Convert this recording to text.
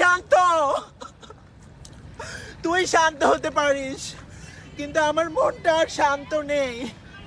শান্ত তুই শান্ত হতে পারিস কিন্তু আমার মনটা আর শান্ত নেই